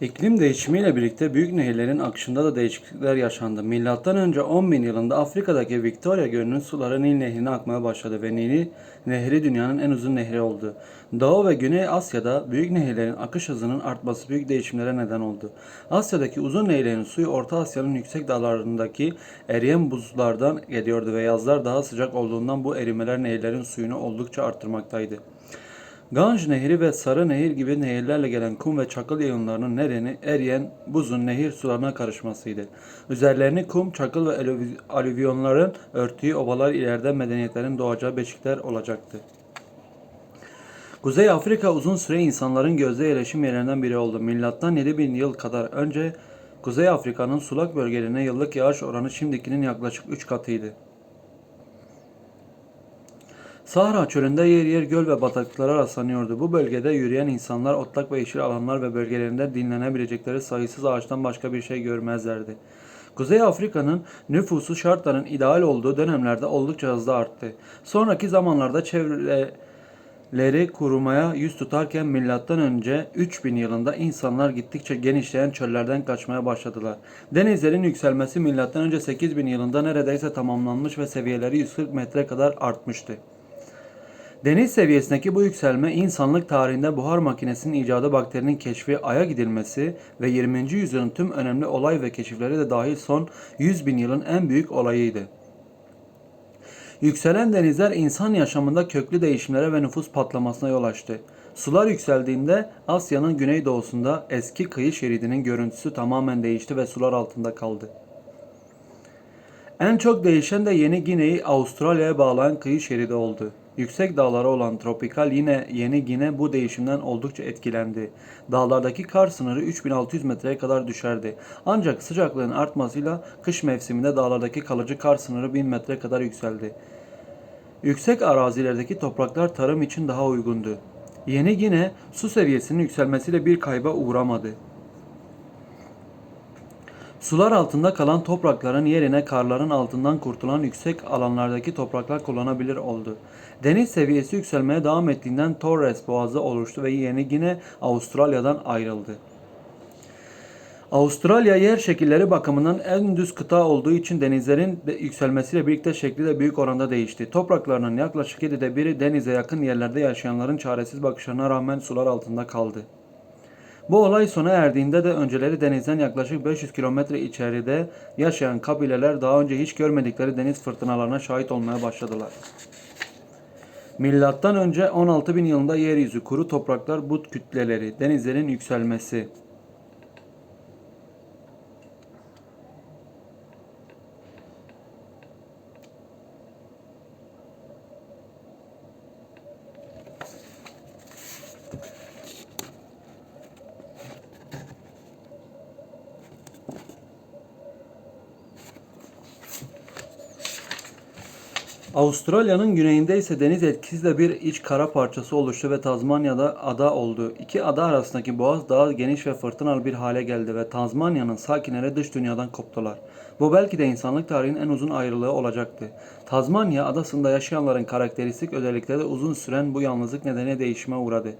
İklim değişimiyle birlikte büyük nehirlerin akışında da değişiklikler yaşandı. Milattan önce 10.000 yılında Afrika'daki Victoria Gölü'nün suları Nil Nehri'ne akmaya başladı ve Nil Nehri dünyanın en uzun nehri oldu. Doğu ve Güney Asya'da büyük nehirlerin akış hızının artması büyük değişimlere neden oldu. Asya'daki uzun nehirlerin suyu Orta Asya'nın yüksek dağlarındaki eriyen buzlardan geliyordu ve yazlar daha sıcak olduğundan bu erimeler nehirlerin suyunu oldukça arttırmaktaydı. Ganj Nehri ve Sarı Nehir gibi nehirlerle gelen kum ve çakıl yığınlarının nedeni eriyen buzun nehir sularına karışmasıydı. Üzerlerini kum, çakıl ve alüvyonların örttüğü ovalar ileride medeniyetlerin doğacağı beşikler olacaktı. Kuzey Afrika uzun süre insanların gözde yerleşim yerlerinden biri oldu. Milattan 7000 yıl kadar önce Kuzey Afrika'nın sulak bölgelerine yıllık yağış oranı şimdikinin yaklaşık 3 katıydı. Sahra çölünde yer yer göl ve bataklıklara rastlanıyordu. Bu bölgede yürüyen insanlar otlak ve yeşil alanlar ve bölgelerinde dinlenebilecekleri sayısız ağaçtan başka bir şey görmezlerdi. Kuzey Afrika'nın nüfusu şartların ideal olduğu dönemlerde oldukça hızlı arttı. Sonraki zamanlarda çevreleri kurumaya yüz tutarken önce 3000 yılında insanlar gittikçe genişleyen çöllerden kaçmaya başladılar. Denizlerin yükselmesi önce 8000 yılında neredeyse tamamlanmış ve seviyeleri 140 metre kadar artmıştı. Deniz seviyesindeki bu yükselme insanlık tarihinde buhar makinesinin icadı, bakterinin keşfi, aya gidilmesi ve 20. yüzyılın tüm önemli olay ve keşifleri de dahil son 100 bin yılın en büyük olayıydı. Yükselen denizler insan yaşamında köklü değişimlere ve nüfus patlamasına yol açtı. Sular yükseldiğinde Asya'nın güneydoğusunda eski kıyı şeridinin görüntüsü tamamen değişti ve sular altında kaldı. En çok değişen de Yeni Gine'yi Avustralya'ya bağlayan kıyı şeridi oldu. Yüksek dağları olan tropikal yine Yeni Gine bu değişimden oldukça etkilendi. Dağlardaki kar sınırı 3600 metreye kadar düşerdi. Ancak sıcaklığın artmasıyla kış mevsiminde dağlardaki kalıcı kar sınırı 1000 metre kadar yükseldi. Yüksek arazilerdeki topraklar tarım için daha uygundu. Yeni Gine su seviyesinin yükselmesiyle bir kayba uğramadı. Sular altında kalan toprakların yerine karların altından kurtulan yüksek alanlardaki topraklar kullanabilir oldu. Deniz seviyesi yükselmeye devam ettiğinden Torres Boğazı oluştu ve Yeni Gine Avustralya'dan ayrıldı. Avustralya yer şekilleri bakımından en düz kıta olduğu için denizlerin de yükselmesiyle birlikte şekli de büyük oranda değişti. Topraklarının yaklaşık 7'de biri denize yakın yerlerde yaşayanların çaresiz bakışlarına rağmen sular altında kaldı. Bu olay sona erdiğinde de önceleri denizden yaklaşık 500 kilometre içeride yaşayan kabileler daha önce hiç görmedikleri deniz fırtınalarına şahit olmaya başladılar. Milattan önce 16.000 yılında yeryüzü, kuru topraklar, buz kütleleri, denizlerin yükselmesi. Avustralya'nın güneyinde ise deniz etkisiyle bir iç kara parçası oluştu ve Tazmanya'da ada oldu. İki ada arasındaki boğaz daha geniş ve fırtınalı bir hale geldi ve Tazmanya'nın sakinleri dış dünyadan koptular. Bu belki de insanlık tarihinin en uzun ayrılığı olacaktı. Tazmanya adasında yaşayanların karakteristik özellikleri de uzun süren bu yalnızlık nedeniyle değişime uğradı.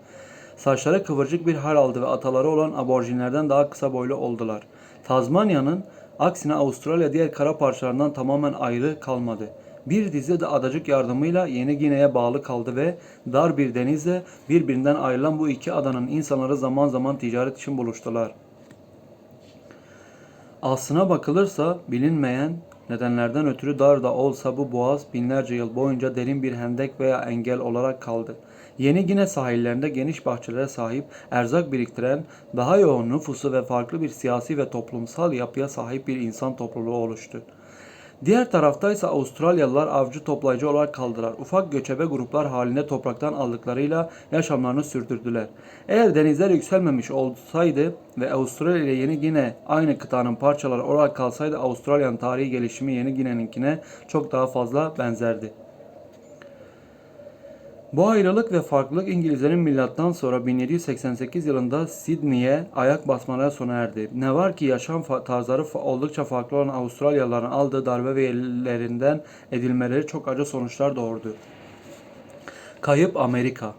Saçları kıvırcık bir hal aldı ve ataları olan aborjinlerden daha kısa boylu oldular. Tazmanya'nın aksine Avustralya diğer kara parçalarından tamamen ayrı kalmadı. Bir dizi de adacık yardımıyla Yeni Gine'ye bağlı kaldı ve dar bir denizle birbirinden ayrılan bu iki adanın insanları zaman zaman ticaret için buluştular. Aslına bakılırsa bilinmeyen nedenlerden ötürü dar da olsa bu boğaz binlerce yıl boyunca derin bir hendek veya engel olarak kaldı. Yeni Gine sahillerinde geniş bahçelere sahip, erzak biriktiren, daha yoğun nüfusu ve farklı bir siyasi ve toplumsal yapıya sahip bir insan topluluğu oluştu. Diğer tarafta ise Avustralyalılar avcı toplayıcı olarak kaldılar. Ufak göçebe gruplar halinde topraktan aldıklarıyla yaşamlarını sürdürdüler. Eğer denizler yükselmemiş olsaydı ve Avustralya ile Yeni Gine aynı kıtanın parçaları olarak kalsaydı Avustralya'nın tarihi gelişimi Yeni Gine'ninkine çok daha fazla benzerdi. Bu ayrılık ve farklılık İngilizlerin milattan sonra 1788 yılında Sydney'e ayak basmaları sona erdi. Ne var ki yaşam tarzları oldukça farklı olan Avustralyalıların aldığı darbe ve yerlerinden edilmeleri çok acı sonuçlar doğurdu. Kayıp Amerika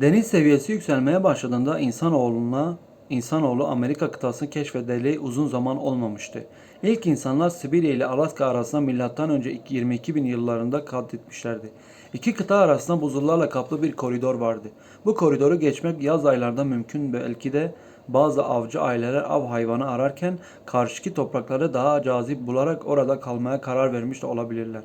Deniz seviyesi yükselmeye başladığında insanoğluna insanoğlu Amerika kıtasını keşfedeli uzun zaman olmamıştı. İlk insanlar Sibirya ile Alaska arasında milattan önce 22 bin yıllarında kat etmişlerdi. İki kıta arasında buzullarla kaplı bir koridor vardı. Bu koridoru geçmek yaz aylarında mümkün belki de bazı avcı aileler av hayvanı ararken karşıki toprakları daha cazip bularak orada kalmaya karar vermiş de olabilirler.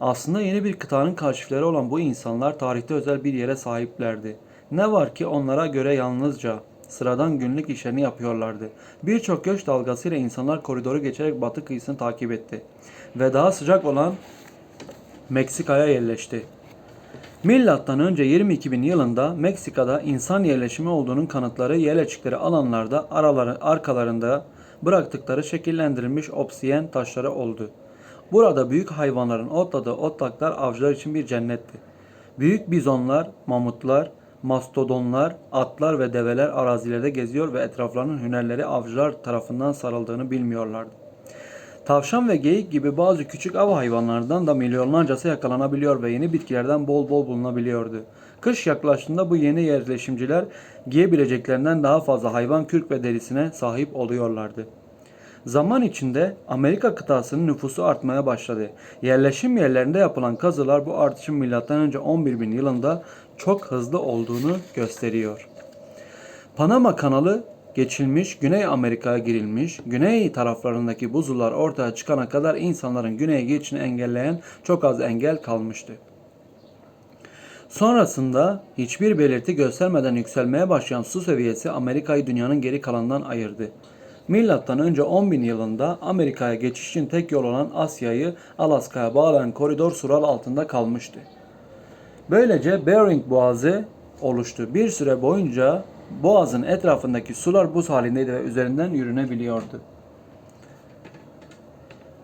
Aslında yeni bir kıtanın kaşifleri olan bu insanlar tarihte özel bir yere sahiplerdi. Ne var ki onlara göre yalnızca sıradan günlük işlerini yapıyorlardı. Birçok göç dalgasıyla insanlar koridoru geçerek batı kıyısını takip etti. Ve daha sıcak olan Meksika'ya yerleşti. Milattan önce 22 bin yılında Meksika'da insan yerleşimi olduğunun kanıtları yerleştikleri alanlarda araları, arkalarında bıraktıkları şekillendirilmiş obsiyen taşları oldu. Burada büyük hayvanların otladığı otlaklar avcılar için bir cennetti. Büyük bizonlar, mamutlar, mastodonlar, atlar ve develer arazilerde geziyor ve etraflarının hünerleri avcılar tarafından sarıldığını bilmiyorlardı. Tavşan ve geyik gibi bazı küçük av hayvanlarından da milyonlarcası yakalanabiliyor ve yeni bitkilerden bol bol bulunabiliyordu. Kış yaklaştığında bu yeni yerleşimciler giyebileceklerinden daha fazla hayvan kürk ve derisine sahip oluyorlardı. Zaman içinde Amerika kıtasının nüfusu artmaya başladı. Yerleşim yerlerinde yapılan kazılar bu artışın M.Ö. 11 bin yılında çok hızlı olduğunu gösteriyor. Panama kanalı geçilmiş, Güney Amerika'ya girilmiş, güney taraflarındaki buzullar ortaya çıkana kadar insanların güneye geçişini engelleyen çok az engel kalmıştı. Sonrasında hiçbir belirti göstermeden yükselmeye başlayan su seviyesi Amerika'yı dünyanın geri kalanından ayırdı. Milattan önce 10.000 yılında Amerika'ya geçiş için tek yol olan Asya'yı Alaska'ya bağlayan koridor sural altında kalmıştı. Böylece Bering Boğazı oluştu. Bir süre boyunca boğazın etrafındaki sular buz halindeydi ve üzerinden yürünebiliyordu.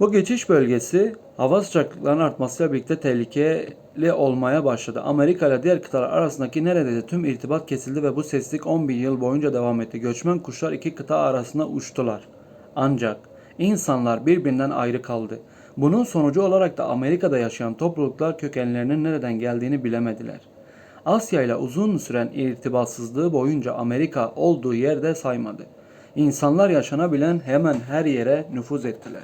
Bu geçiş bölgesi hava sıcaklıklarının artmasıyla birlikte tehlikeli olmaya başladı. Amerika ile diğer kıtalar arasındaki neredeyse tüm irtibat kesildi ve bu sessizlik 10 bin yıl boyunca devam etti. Göçmen kuşlar iki kıta arasında uçtular. Ancak insanlar birbirinden ayrı kaldı. Bunun sonucu olarak da Amerika'da yaşayan topluluklar kökenlerinin nereden geldiğini bilemediler. Asya ile uzun süren irtibatsızlığı boyunca Amerika olduğu yerde saymadı. İnsanlar yaşanabilen hemen her yere nüfuz ettiler.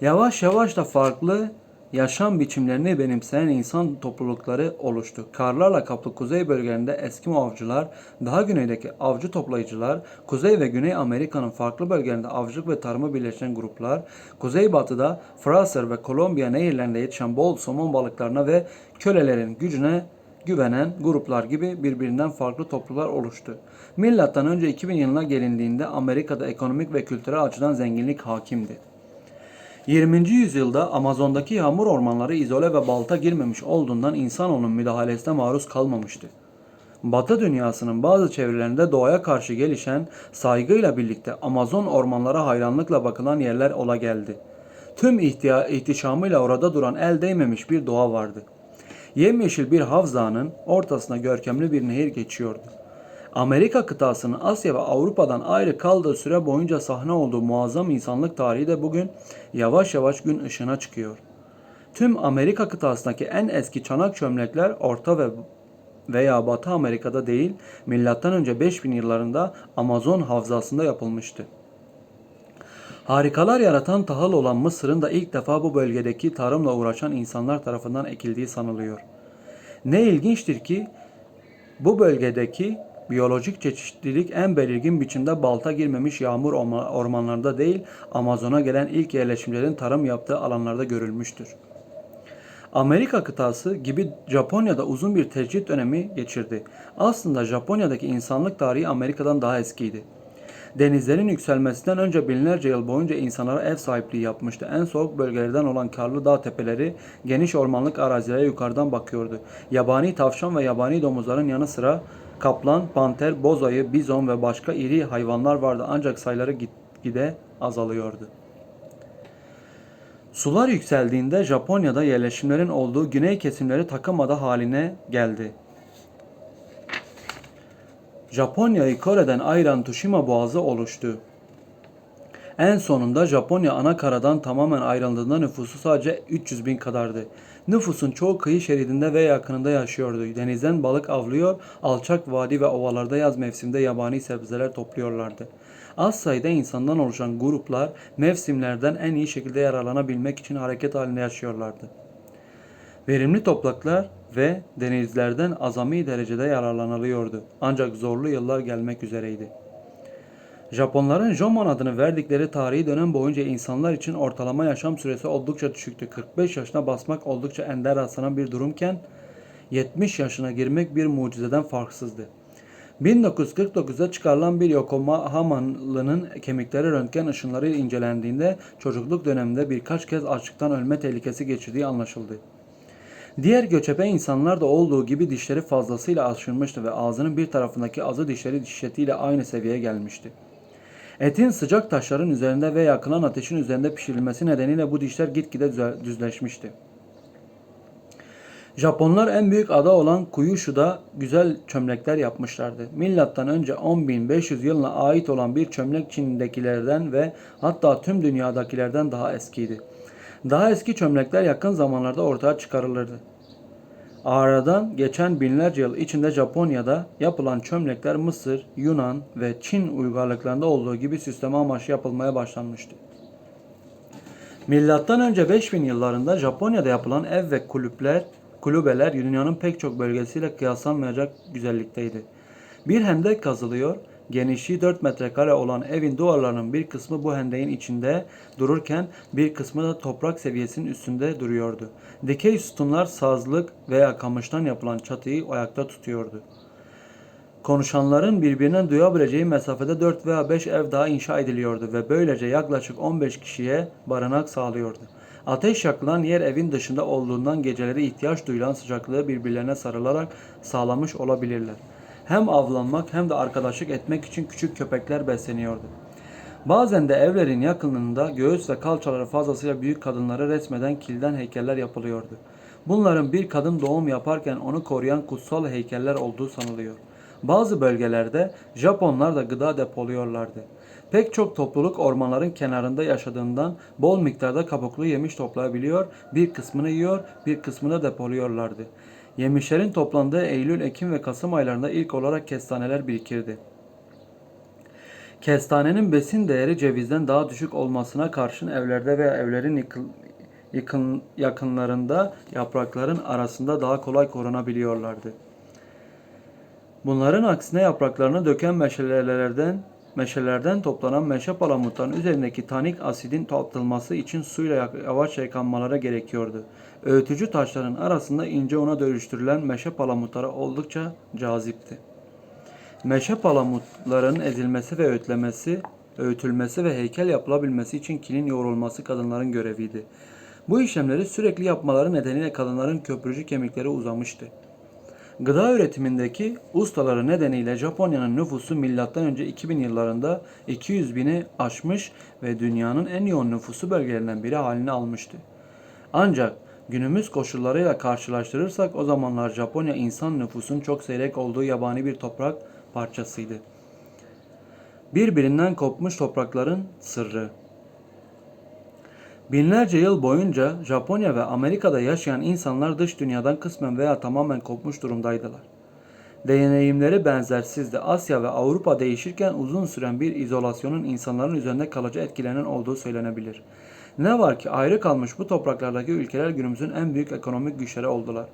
Yavaş yavaş da farklı yaşam biçimlerini benimseyen insan toplulukları oluştu. Karlarla kaplı kuzey bölgelerinde Eskimo avcılar, daha güneydeki avcı toplayıcılar, Kuzey ve Güney Amerika'nın farklı bölgelerinde avcılık ve tarımı birleşen gruplar, kuzeybatıda Fraser ve Kolombiya nehirlerinde yetişen bol somon balıklarına ve kölelerin gücüne güvenen gruplar gibi birbirinden farklı topluluklar oluştu. Milattan önce 2000 yılına gelindiğinde Amerika'da ekonomik ve kültürel açıdan zenginlik hakimdi. 20. yüzyılda Amazon'daki yağmur ormanları izole ve balta girmemiş olduğundan insanoğlunun müdahalesine maruz kalmamıştı. Batı dünyasının bazı çevrelerinde doğaya karşı gelişen saygıyla birlikte Amazon ormanlara hayranlıkla bakılan yerler ola geldi. Tüm ihtiya- ihtişamıyla orada duran el değmemiş bir doğa vardı. Yemyeşil bir havzanın ortasına görkemli bir nehir geçiyordu. Amerika kıtasının Asya ve Avrupa'dan ayrı kaldığı süre boyunca sahne olduğu muazzam insanlık tarihi de bugün yavaş yavaş gün ışığına çıkıyor. Tüm Amerika kıtasındaki en eski çanak çömlekler Orta ve veya Batı Amerika'da değil, önce 5000 yıllarında Amazon havzasında yapılmıştı. Harikalar yaratan tahıl olan Mısır'ın da ilk defa bu bölgedeki tarımla uğraşan insanlar tarafından ekildiği sanılıyor. Ne ilginçtir ki bu bölgedeki biyolojik çeşitlilik en belirgin biçimde balta girmemiş yağmur orma- ormanlarında değil, Amazon'a gelen ilk yerleşimlerin tarım yaptığı alanlarda görülmüştür. Amerika kıtası gibi Japonya'da uzun bir tecrit dönemi geçirdi. Aslında Japonya'daki insanlık tarihi Amerika'dan daha eskiydi. Denizlerin yükselmesinden önce binlerce yıl boyunca insanlara ev sahipliği yapmıştı. En soğuk bölgelerden olan karlı dağ tepeleri geniş ormanlık arazilere yukarıdan bakıyordu. Yabani tavşan ve yabani domuzların yanı sıra kaplan, panter, boz ayı, bizon ve başka iri hayvanlar vardı ancak sayıları gitgide azalıyordu. Sular yükseldiğinde Japonya'da yerleşimlerin olduğu güney kesimleri takımada haline geldi. Japonya'yı Kore'den ayıran Tsushima Boğazı oluştu. En sonunda Japonya ana karadan tamamen ayrıldığında nüfusu sadece 300 bin kadardı. Nüfusun çoğu kıyı şeridinde ve yakınında yaşıyordu. Denizden balık avlıyor, alçak vadi ve ovalarda yaz mevsiminde yabani sebzeler topluyorlardı. Az sayıda insandan oluşan gruplar mevsimlerden en iyi şekilde yararlanabilmek için hareket halinde yaşıyorlardı. Verimli topraklar ve denizlerden azami derecede yararlanılıyordu. Ancak zorlu yıllar gelmek üzereydi. Japonların Jomon adını verdikleri tarihi dönem boyunca insanlar için ortalama yaşam süresi oldukça düşüktü. 45 yaşına basmak oldukça ender rastlanan bir durumken 70 yaşına girmek bir mucizeden farksızdı. 1949'da çıkarılan bir Yokohama'lının kemikleri röntgen ışınları incelendiğinde çocukluk döneminde birkaç kez açlıktan ölme tehlikesi geçirdiği anlaşıldı. Diğer göçebe insanlar da olduğu gibi dişleri fazlasıyla aşınmıştı ve ağzının bir tarafındaki azı dişleri diş etiyle aynı seviyeye gelmişti. Etin sıcak taşların üzerinde ve yakılan ateşin üzerinde pişirilmesi nedeniyle bu dişler gitgide düzleşmişti. Japonlar en büyük ada olan Kyushu'da güzel çömlekler yapmışlardı. Milattan önce 10.500 yılına ait olan bir çömlek Çin'dekilerden ve hatta tüm dünyadakilerden daha eskiydi. Daha eski çömlekler yakın zamanlarda ortaya çıkarılırdı. Aradan geçen binlerce yıl içinde Japonya'da yapılan çömlekler Mısır, Yunan ve Çin uygarlıklarında olduğu gibi süsleme amaçlı yapılmaya başlanmıştı. Milattan önce 5000 yıllarında Japonya'da yapılan ev ve kulüpler, kulübeler dünyanın pek çok bölgesiyle kıyaslanmayacak güzellikteydi. Bir hendek kazılıyor, genişliği 4 metrekare olan evin duvarlarının bir kısmı bu hendeğin içinde dururken bir kısmı da toprak seviyesinin üstünde duruyordu. Dikey sütunlar sazlık veya kamıştan yapılan çatıyı ayakta tutuyordu. Konuşanların birbirinden duyabileceği mesafede 4 veya 5 ev daha inşa ediliyordu ve böylece yaklaşık 15 kişiye barınak sağlıyordu. Ateş yakılan yer evin dışında olduğundan geceleri ihtiyaç duyulan sıcaklığı birbirlerine sarılarak sağlamış olabilirler. Hem avlanmak hem de arkadaşlık etmek için küçük köpekler besleniyordu. Bazen de evlerin yakınında göğüs ve kalçaları fazlasıyla büyük kadınları resmeden kilden heykeller yapılıyordu. Bunların bir kadın doğum yaparken onu koruyan kutsal heykeller olduğu sanılıyor. Bazı bölgelerde Japonlar da gıda depoluyorlardı. Pek çok topluluk ormanların kenarında yaşadığından bol miktarda kabuklu yemiş toplayabiliyor, bir kısmını yiyor, bir kısmını depoluyorlardı. Yemişlerin toplandığı Eylül, Ekim ve Kasım aylarında ilk olarak kestaneler birikirdi. Kestanenin besin değeri cevizden daha düşük olmasına karşın evlerde veya evlerin yıkıl, yakınlarında yaprakların arasında daha kolay korunabiliyorlardı. Bunların aksine yapraklarını döken meşalelerden meşelerden toplanan meşe palamutların üzerindeki tanik asidin atılması için suyla yavaşça yıkanmaları gerekiyordu. Öğütücü taşların arasında ince una dönüştürülen meşe palamutları oldukça cazipti. Meşe palamutlarının ezilmesi ve öğütlemesi, öğütülmesi ve heykel yapılabilmesi için kilin yoğrulması kadınların göreviydi. Bu işlemleri sürekli yapmaları nedeniyle kadınların köprücük kemikleri uzamıştı. Gıda üretimindeki ustaları nedeniyle Japonya'nın nüfusu M.Ö. 2000 yıllarında 200 bini aşmış ve dünyanın en yoğun nüfusu bölgelerinden biri halini almıştı. Ancak günümüz koşullarıyla karşılaştırırsak o zamanlar Japonya insan nüfusun çok seyrek olduğu yabani bir toprak parçasıydı. Birbirinden kopmuş toprakların sırrı. Binlerce yıl boyunca Japonya ve Amerika'da yaşayan insanlar dış dünyadan kısmen veya tamamen kopmuş durumdaydılar. Deneyimleri benzersizdi. Asya ve Avrupa değişirken uzun süren bir izolasyonun insanların üzerinde kalıcı etkilerinin olduğu söylenebilir. Ne var ki ayrı kalmış bu topraklardaki ülkeler günümüzün en büyük ekonomik güçleri oldular.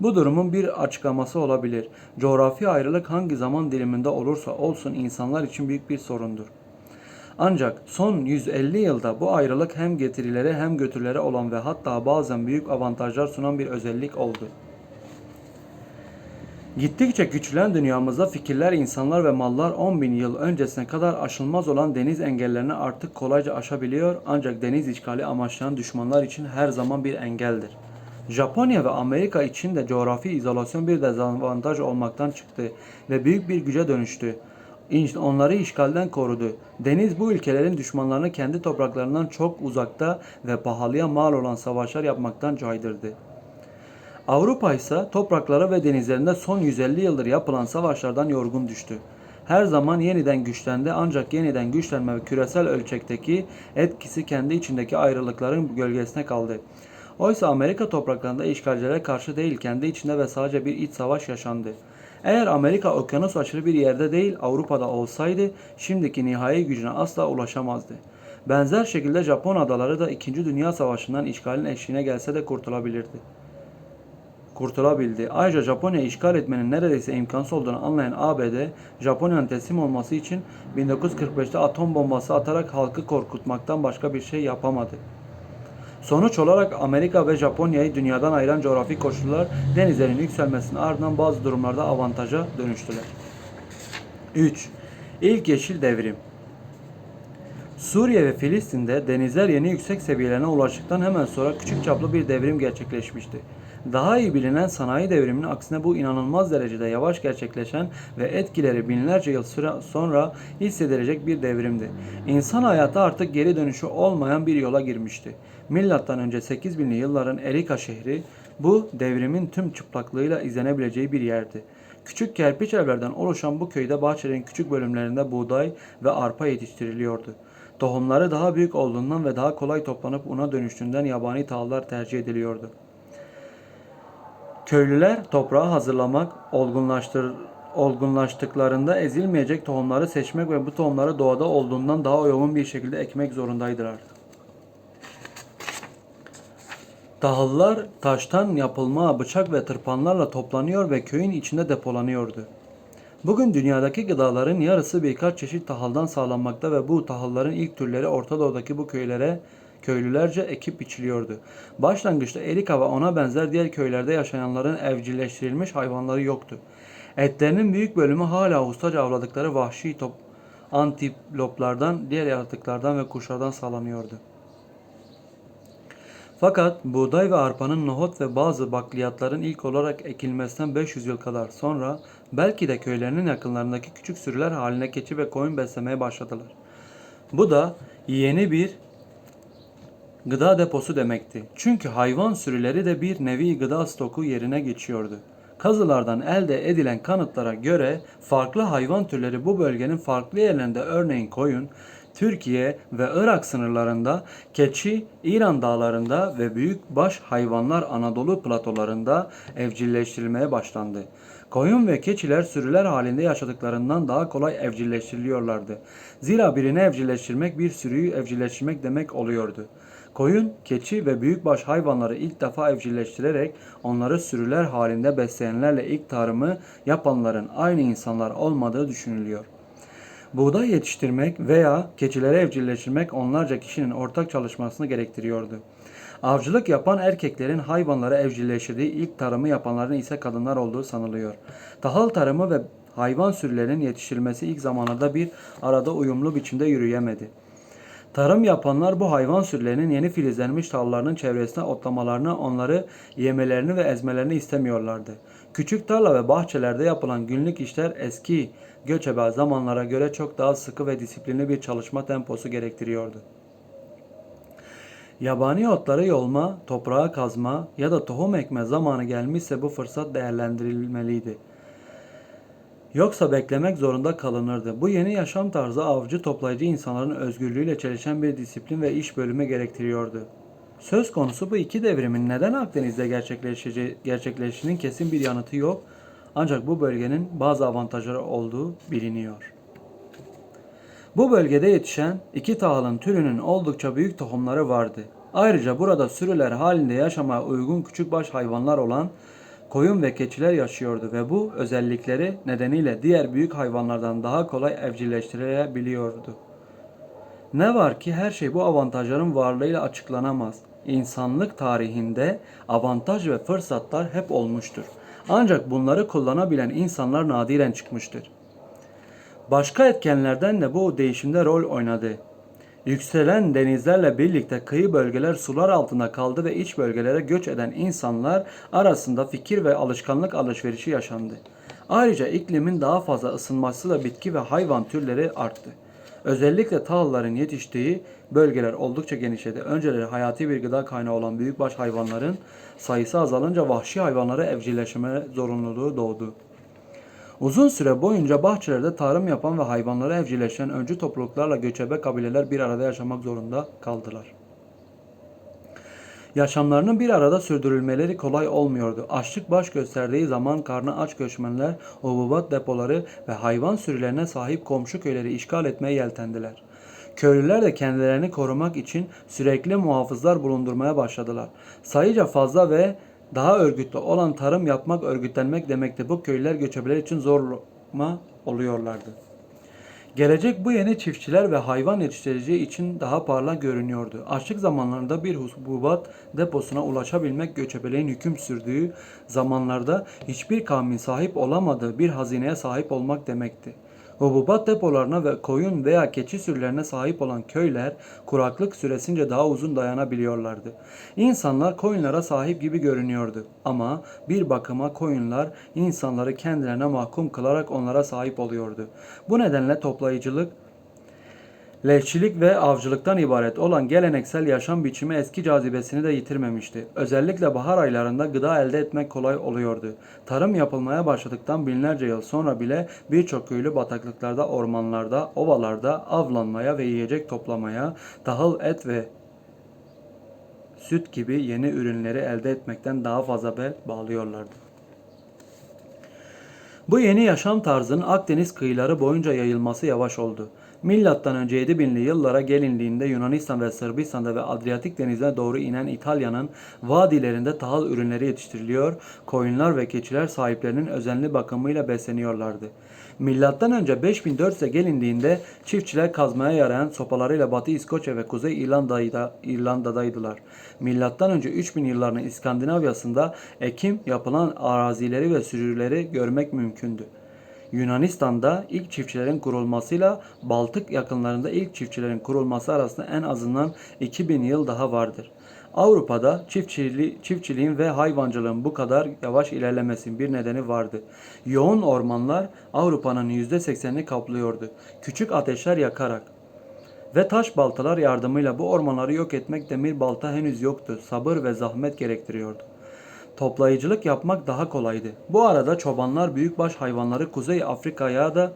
Bu durumun bir açıklaması olabilir. Coğrafi ayrılık hangi zaman diliminde olursa olsun insanlar için büyük bir sorundur. Ancak son 150 yılda bu ayrılık hem getirileri hem götürüleri olan ve hatta bazen büyük avantajlar sunan bir özellik oldu. Gittikçe küçülen dünyamızda fikirler, insanlar ve mallar 10 bin yıl öncesine kadar aşılmaz olan deniz engellerini artık kolayca aşabiliyor ancak deniz işgali amaçlayan düşmanlar için her zaman bir engeldir. Japonya ve Amerika için de coğrafi izolasyon bir dezavantaj olmaktan çıktı ve büyük bir güce dönüştü. Onları işgalden korudu. Deniz bu ülkelerin düşmanlarını kendi topraklarından çok uzakta ve pahalıya mal olan savaşlar yapmaktan caydırdı. Avrupa ise toprakları ve denizlerinde son 150 yıldır yapılan savaşlardan yorgun düştü. Her zaman yeniden güçlendi ancak yeniden güçlenme ve küresel ölçekteki etkisi kendi içindeki ayrılıkların gölgesine kaldı. Oysa Amerika topraklarında işgalcilere karşı değil kendi içinde ve sadece bir iç savaş yaşandı. Eğer Amerika okyanus aşırı bir yerde değil Avrupa'da olsaydı şimdiki nihai gücüne asla ulaşamazdı. Benzer şekilde Japon adaları da 2. Dünya Savaşı'ndan işgalin eşiğine gelse de kurtulabilirdi kurtulabildi. Ayrıca Japonya işgal etmenin neredeyse imkansız olduğunu anlayan ABD, Japonya'nın teslim olması için 1945'te atom bombası atarak halkı korkutmaktan başka bir şey yapamadı. Sonuç olarak Amerika ve Japonya'yı dünyadan ayıran coğrafi koşullar denizlerin yükselmesinin ardından bazı durumlarda avantaja dönüştüler. 3. İlk Yeşil Devrim Suriye ve Filistin'de denizler yeni yüksek seviyelerine ulaştıktan hemen sonra küçük çaplı bir devrim gerçekleşmişti. Daha iyi bilinen sanayi devriminin aksine bu inanılmaz derecede yavaş gerçekleşen ve etkileri binlerce yıl süre sonra hissedilecek bir devrimdi. İnsan hayatı artık geri dönüşü olmayan bir yola girmişti. Milattan önce 8000'li yılların Erika şehri bu devrimin tüm çıplaklığıyla izlenebileceği bir yerdi. Küçük kerpiç evlerden oluşan bu köyde bahçelerin küçük bölümlerinde buğday ve arpa yetiştiriliyordu. Tohumları daha büyük olduğundan ve daha kolay toplanıp una dönüştüğünden yabani tahıllar tercih ediliyordu. Köylüler toprağı hazırlamak, olgunlaştır, olgunlaştıklarında ezilmeyecek tohumları seçmek ve bu tohumları doğada olduğundan daha yoğun bir şekilde ekmek zorundaydılar. Tahıllar taştan yapılma bıçak ve tırpanlarla toplanıyor ve köyün içinde depolanıyordu. Bugün dünyadaki gıdaların yarısı birkaç çeşit tahıldan sağlanmakta ve bu tahılların ilk türleri Orta Doğu'daki bu köylere köylülerce ekip biçiliyordu. Başlangıçta Erika ve ona benzer diğer köylerde yaşayanların evcilleştirilmiş hayvanları yoktu. Etlerinin büyük bölümü hala ustaca avladıkları vahşi top antiloplardan, diğer yaratıklardan ve kuşlardan sağlanıyordu. Fakat buğday ve arpanın nohut ve bazı bakliyatların ilk olarak ekilmesinden 500 yıl kadar sonra belki de köylerinin yakınlarındaki küçük sürüler haline keçi ve koyun beslemeye başladılar. Bu da yeni bir gıda deposu demekti. Çünkü hayvan sürüleri de bir nevi gıda stoku yerine geçiyordu. Kazılardan elde edilen kanıtlara göre farklı hayvan türleri bu bölgenin farklı yerlerinde örneğin koyun, Türkiye ve Irak sınırlarında, keçi, İran dağlarında ve büyükbaş hayvanlar Anadolu platolarında evcilleştirilmeye başlandı. Koyun ve keçiler sürüler halinde yaşadıklarından daha kolay evcilleştiriliyorlardı. Zira birini evcilleştirmek bir sürüyü evcilleştirmek demek oluyordu. Koyun, keçi ve büyükbaş hayvanları ilk defa evcilleştirerek onları sürüler halinde besleyenlerle ilk tarımı yapanların aynı insanlar olmadığı düşünülüyor. Buğday yetiştirmek veya keçileri evcilleştirmek onlarca kişinin ortak çalışmasını gerektiriyordu. Avcılık yapan erkeklerin hayvanları evcilleştirdiği ilk tarımı yapanların ise kadınlar olduğu sanılıyor. Tahıl tarımı ve hayvan sürülerinin yetiştirilmesi ilk zamanlarda bir arada uyumlu biçimde yürüyemedi. Tarım yapanlar bu hayvan sürülerinin yeni filizlenmiş tahıllarının çevresine otlamalarını, onları yemelerini ve ezmelerini istemiyorlardı. Küçük tarla ve bahçelerde yapılan günlük işler eski göçebe zamanlara göre çok daha sıkı ve disiplinli bir çalışma temposu gerektiriyordu. Yabani otları yolma, toprağa kazma ya da tohum ekme zamanı gelmişse bu fırsat değerlendirilmeliydi. Yoksa beklemek zorunda kalınırdı. Bu yeni yaşam tarzı avcı toplayıcı insanların özgürlüğüyle çelişen bir disiplin ve iş bölümü gerektiriyordu. Söz konusu bu iki devrimin neden Akdeniz'de gerçekleştiğinin kesin bir yanıtı yok. Ancak bu bölgenin bazı avantajları olduğu biliniyor. Bu bölgede yetişen iki tahılın türünün oldukça büyük tohumları vardı. Ayrıca burada sürüler halinde yaşamaya uygun küçükbaş hayvanlar olan koyun ve keçiler yaşıyordu ve bu özellikleri nedeniyle diğer büyük hayvanlardan daha kolay evcilleştirilebiliyordu. Ne var ki her şey bu avantajların varlığıyla açıklanamaz. İnsanlık tarihinde avantaj ve fırsatlar hep olmuştur. Ancak bunları kullanabilen insanlar nadiren çıkmıştır. Başka etkenlerden de bu değişimde rol oynadı. Yükselen denizlerle birlikte kıyı bölgeler sular altında kaldı ve iç bölgelere göç eden insanlar arasında fikir ve alışkanlık alışverişi yaşandı. Ayrıca iklimin daha fazla ısınmasıyla bitki ve hayvan türleri arttı. Özellikle tahılların yetiştiği bölgeler oldukça genişledi. Önceleri hayati bir gıda kaynağı olan büyükbaş hayvanların sayısı azalınca vahşi hayvanlara evcilleşme zorunluluğu doğdu. Uzun süre boyunca bahçelerde tarım yapan ve hayvanları evcilleştiren öncü topluluklarla göçebe kabileler bir arada yaşamak zorunda kaldılar. Yaşamlarını bir arada sürdürülmeleri kolay olmuyordu. Açlık baş gösterdiği zaman karnı aç göçmenler, hububat depoları ve hayvan sürülerine sahip komşu köyleri işgal etmeye yeltendiler. Köylüler de kendilerini korumak için sürekli muhafızlar bulundurmaya başladılar. Sayıca fazla ve daha örgütlü olan tarım yapmak örgütlenmek demekti. Bu köylüler göçebeler için zorlama oluyorlardı. Gelecek bu yeni çiftçiler ve hayvan yetiştirici için daha parlak görünüyordu. Açlık zamanlarında bir hububat deposuna ulaşabilmek göçebeliğin hüküm sürdüğü zamanlarda hiçbir kavmin sahip olamadığı bir hazineye sahip olmak demekti. Hububat depolarına ve koyun veya keçi sürülerine sahip olan köyler kuraklık süresince daha uzun dayanabiliyorlardı. İnsanlar koyunlara sahip gibi görünüyordu ama bir bakıma koyunlar insanları kendilerine mahkum kılarak onlara sahip oluyordu. Bu nedenle toplayıcılık Leşçilik ve avcılıktan ibaret olan geleneksel yaşam biçimi eski cazibesini de yitirmemişti. Özellikle bahar aylarında gıda elde etmek kolay oluyordu. Tarım yapılmaya başladıktan binlerce yıl sonra bile birçok köylü bataklıklarda, ormanlarda, ovalarda avlanmaya ve yiyecek toplamaya, tahıl, et ve süt gibi yeni ürünleri elde etmekten daha fazla bel bağlıyorlardı. Bu yeni yaşam tarzının Akdeniz kıyıları boyunca yayılması yavaş oldu. Milattan önce 7000'li yıllara gelindiğinde Yunanistan ve Sırbistan'da ve Adriyatik denizine doğru inen İtalya'nın vadilerinde tahıl ürünleri yetiştiriliyor, koyunlar ve keçiler sahiplerinin özenli bakımıyla besleniyorlardı. Milattan önce 5400'e gelindiğinde çiftçiler kazmaya yarayan sopalarıyla Batı İskoçya ve Kuzey İrlanda'da, İrlanda'daydılar. Milattan önce 3000 yıllarının İskandinavya'sında ekim yapılan arazileri ve sürüleri görmek mümkündü. Yunanistan'da ilk çiftçilerin kurulmasıyla Baltık yakınlarında ilk çiftçilerin kurulması arasında en azından 2000 yıl daha vardır. Avrupa'da çiftçili, çiftçiliğin ve hayvancılığın bu kadar yavaş ilerlemesinin bir nedeni vardı. Yoğun ormanlar Avrupa'nın %80'ini kaplıyordu. Küçük ateşler yakarak ve taş baltalar yardımıyla bu ormanları yok etmek demir balta henüz yoktu. Sabır ve zahmet gerektiriyordu. Toplayıcılık yapmak daha kolaydı. Bu arada çobanlar büyükbaş hayvanları Kuzey Afrika'ya da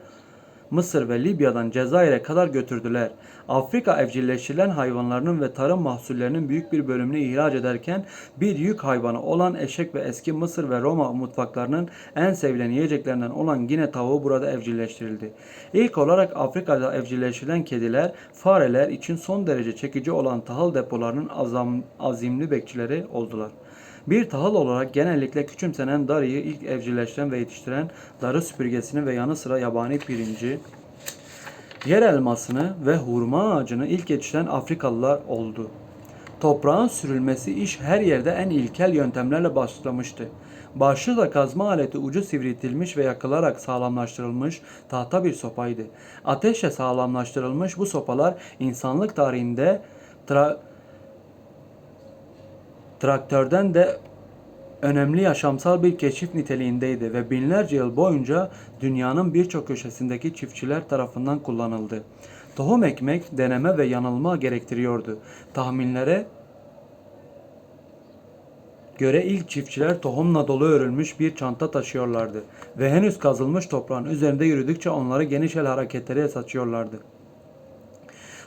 Mısır ve Libya'dan Cezayir'e kadar götürdüler. Afrika evcilleştirilen hayvanlarının ve tarım mahsullerinin büyük bir bölümünü ihraç ederken bir yük hayvanı olan eşek ve eski Mısır ve Roma mutfaklarının en sevilen yiyeceklerinden olan Gine tavuğu burada evcilleştirildi. İlk olarak Afrika'da evcilleştirilen kediler, fareler için son derece çekici olan tahıl depolarının azam, azimli bekçileri oldular. Bir tahıl olarak genellikle küçümsenen darıyı ilk evcilleştiren ve yetiştiren darı süpürgesini ve yanı sıra yabani pirinci, yer elmasını ve hurma ağacını ilk yetiştiren Afrikalılar oldu. Toprağın sürülmesi iş her yerde en ilkel yöntemlerle başlamıştı. Başlıca kazma aleti ucu sivriltilmiş ve yakılarak sağlamlaştırılmış tahta bir sopaydı. Ateşle sağlamlaştırılmış bu sopalar insanlık tarihinde tra- traktörden de önemli yaşamsal bir keşif niteliğindeydi ve binlerce yıl boyunca dünyanın birçok köşesindeki çiftçiler tarafından kullanıldı. Tohum ekmek, deneme ve yanılma gerektiriyordu. Tahminlere göre ilk çiftçiler tohumla dolu örülmüş bir çanta taşıyorlardı ve henüz kazılmış toprağın üzerinde yürüdükçe onları geniş el hareketleri saçıyorlardı.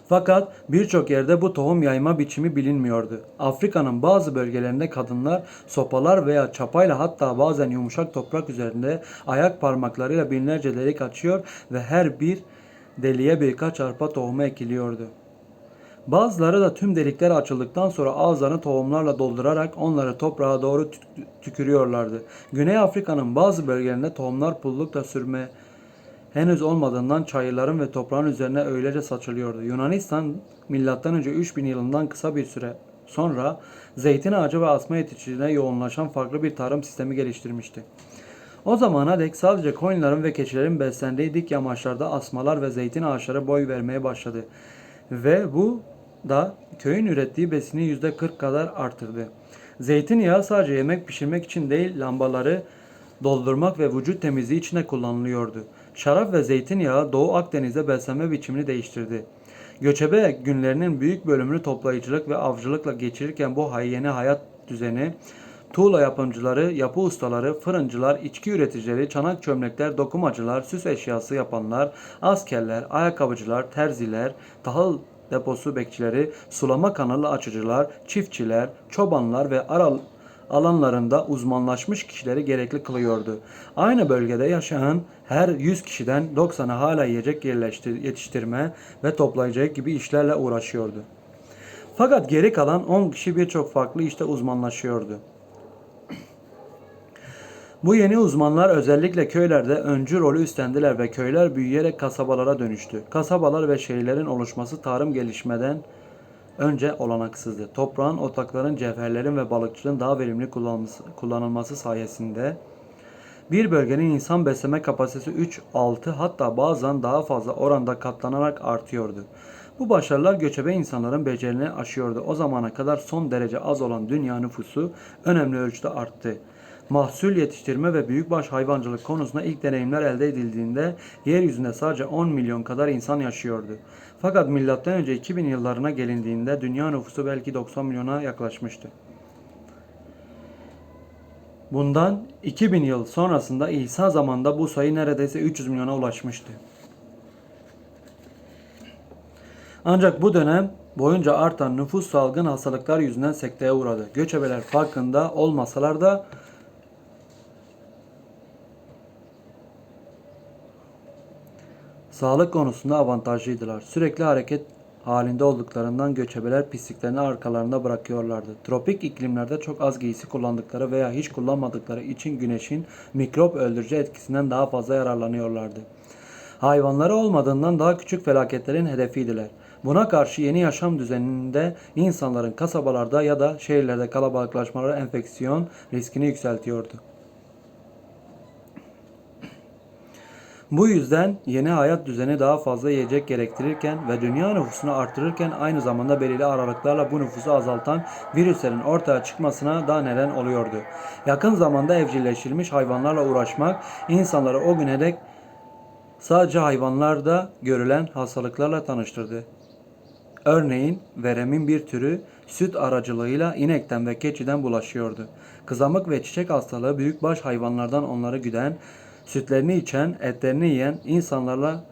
Fakat birçok yerde bu tohum yayma biçimi bilinmiyordu. Afrika'nın bazı bölgelerinde kadınlar sopalar veya çapayla hatta bazen yumuşak toprak üzerinde ayak parmaklarıyla binlerce delik açıyor ve her bir deliğe birkaç arpa tohumu ekiliyordu. Bazıları da tüm delikler açıldıktan sonra ağızlarını tohumlarla doldurarak onları toprağa doğru tü- tükürüyorlardı. Güney Afrika'nın bazı bölgelerinde tohumlar pullukla sürme henüz olmadığından çayırların ve toprağın üzerine öylece saçılıyordu. Yunanistan milattan önce 3000 yılından kısa bir süre sonra zeytin ağacı ve asma yetiştiriciliğine yoğunlaşan farklı bir tarım sistemi geliştirmişti. O zamana dek sadece koyunların ve keçilerin beslendiği dik yamaçlarda asmalar ve zeytin ağaçları boy vermeye başladı. Ve bu da köyün ürettiği besini %40 kadar artırdı. Zeytinyağı sadece yemek pişirmek için değil, lambaları doldurmak ve vücut temizliği için de kullanılıyordu. Şarap ve zeytinyağı Doğu Akdeniz'de beslenme biçimini değiştirdi. Göçebe günlerinin büyük bölümünü toplayıcılık ve avcılıkla geçirirken bu yeni hayat düzeni tuğla yapımcıları, yapı ustaları, fırıncılar, içki üreticileri, çanak çömlekler, dokumacılar, süs eşyası yapanlar, askerler, ayakkabıcılar, terziler, tahıl deposu bekçileri, sulama kanalı açıcılar, çiftçiler, çobanlar ve aral alanlarında uzmanlaşmış kişileri gerekli kılıyordu. Aynı bölgede yaşayan her 100 kişiden 90'ı hala yiyecek yetiştirme ve toplayacak gibi işlerle uğraşıyordu. Fakat geri kalan 10 kişi birçok farklı işte uzmanlaşıyordu. Bu yeni uzmanlar özellikle köylerde öncü rolü üstlendiler ve köyler büyüyerek kasabalara dönüştü. Kasabalar ve şehirlerin oluşması tarım gelişmeden önce olanaksızdı. Toprağın, otlakların, cevherlerin ve balıkçılığın daha verimli kullanılması sayesinde bir bölgenin insan besleme kapasitesi 3, 6 hatta bazen daha fazla oranda katlanarak artıyordu. Bu başarılar göçebe insanların becerilerini aşıyordu. O zamana kadar son derece az olan dünya nüfusu önemli ölçüde arttı. Mahsul yetiştirme ve büyükbaş hayvancılık konusunda ilk deneyimler elde edildiğinde yeryüzünde sadece 10 milyon kadar insan yaşıyordu. Fakat milattan önce 2000 yıllarına gelindiğinde dünya nüfusu belki 90 milyona yaklaşmıştı. Bundan 2000 yıl sonrasında İsa zamanında bu sayı neredeyse 300 milyona ulaşmıştı. Ancak bu dönem boyunca artan nüfus salgın hastalıklar yüzünden sekteye uğradı. Göçebeler farkında olmasalar da sağlık konusunda avantajlıydılar. Sürekli hareket halinde olduklarından göçebeler pisliklerini arkalarında bırakıyorlardı. Tropik iklimlerde çok az giysi kullandıkları veya hiç kullanmadıkları için güneşin mikrop öldürücü etkisinden daha fazla yararlanıyorlardı. Hayvanları olmadığından daha küçük felaketlerin hedefiydiler. Buna karşı yeni yaşam düzeninde insanların kasabalarda ya da şehirlerde kalabalıklaşmaları enfeksiyon riskini yükseltiyordu. Bu yüzden yeni hayat düzeni daha fazla yiyecek gerektirirken ve dünya nüfusunu artırırken aynı zamanda belirli aralıklarla bu nüfusu azaltan virüslerin ortaya çıkmasına da neden oluyordu. Yakın zamanda evcilleştirilmiş hayvanlarla uğraşmak insanları o güne dek sadece hayvanlarda görülen hastalıklarla tanıştırdı. Örneğin veremin bir türü süt aracılığıyla inekten ve keçiden bulaşıyordu. Kızamık ve çiçek hastalığı büyükbaş hayvanlardan onları güden, sütlerini içen, etlerini yiyen insanlarla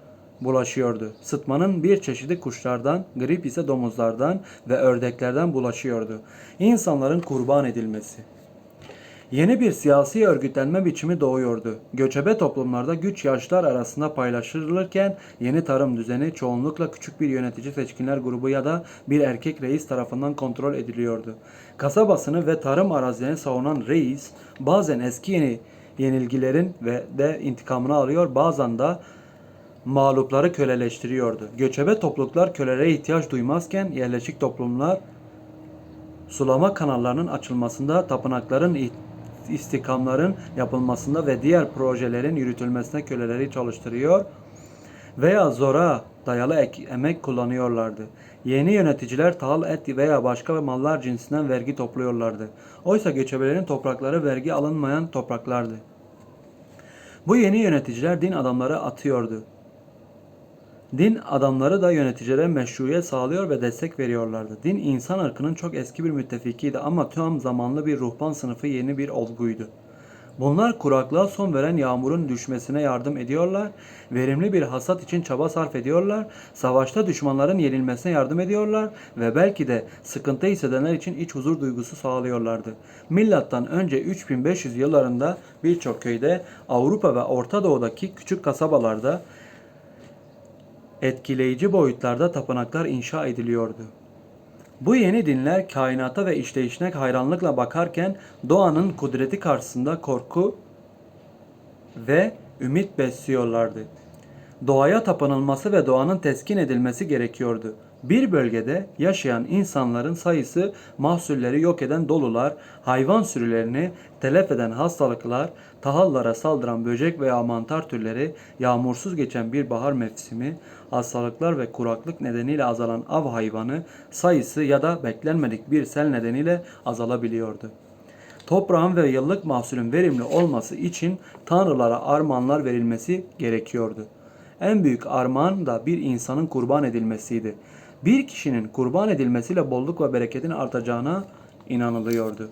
bulaşıyordu. Sıtmanın bir çeşidi kuşlardan, grip ise domuzlardan ve ördeklerden bulaşıyordu. İnsanların kurban edilmesi. Yeni bir siyasi örgütlenme biçimi doğuyordu. Göçebe toplumlarda güç yaşlar arasında paylaşılırken yeni tarım düzeni çoğunlukla küçük bir yönetici seçkinler grubu ya da bir erkek reis tarafından kontrol ediliyordu. Kasabasını ve tarım arazilerini savunan reis bazen eski yeni yenilgilerin ve de intikamını alıyor bazen de mağlupları köleleştiriyordu. Göçebe topluluklar kölelere ihtiyaç duymazken yerleşik toplumlar sulama kanallarının açılmasında, tapınakların istikamların yapılmasında ve diğer projelerin yürütülmesine köleleri çalıştırıyor veya zora dayalı ek- emek kullanıyorlardı. Yeni yöneticiler tahıl, et veya başka mallar cinsinden vergi topluyorlardı. Oysa göçebelerin toprakları vergi alınmayan topraklardı. Bu yeni yöneticiler din adamları atıyordu. Din adamları da yöneticilere meşruiyet sağlıyor ve destek veriyorlardı. Din insan ırkının çok eski bir müttefikiydi ama tam zamanlı bir ruhban sınıfı yeni bir olguydu. Bunlar kuraklığa son veren yağmurun düşmesine yardım ediyorlar, verimli bir hasat için çaba sarf ediyorlar, savaşta düşmanların yenilmesine yardım ediyorlar ve belki de sıkıntı hissedenler için iç huzur duygusu sağlıyorlardı. Milattan önce 3500 yıllarında birçok köyde Avrupa ve Orta Doğu'daki küçük kasabalarda etkileyici boyutlarda tapınaklar inşa ediliyordu. Bu yeni dinler kainata ve işleyişine hayranlıkla bakarken doğanın kudreti karşısında korku ve ümit besliyorlardı. Doğaya tapınılması ve doğanın teskin edilmesi gerekiyordu. Bir bölgede yaşayan insanların sayısı mahsulleri yok eden dolular, hayvan sürülerini telef eden hastalıklar, tahıllara saldıran böcek veya mantar türleri, yağmursuz geçen bir bahar mevsimi, hastalıklar ve kuraklık nedeniyle azalan av hayvanı sayısı ya da beklenmedik bir sel nedeniyle azalabiliyordu. Toprağın ve yıllık mahsulün verimli olması için tanrılara armağanlar verilmesi gerekiyordu. En büyük armağan da bir insanın kurban edilmesiydi. Bir kişinin kurban edilmesiyle bolluk ve bereketin artacağına inanılıyordu.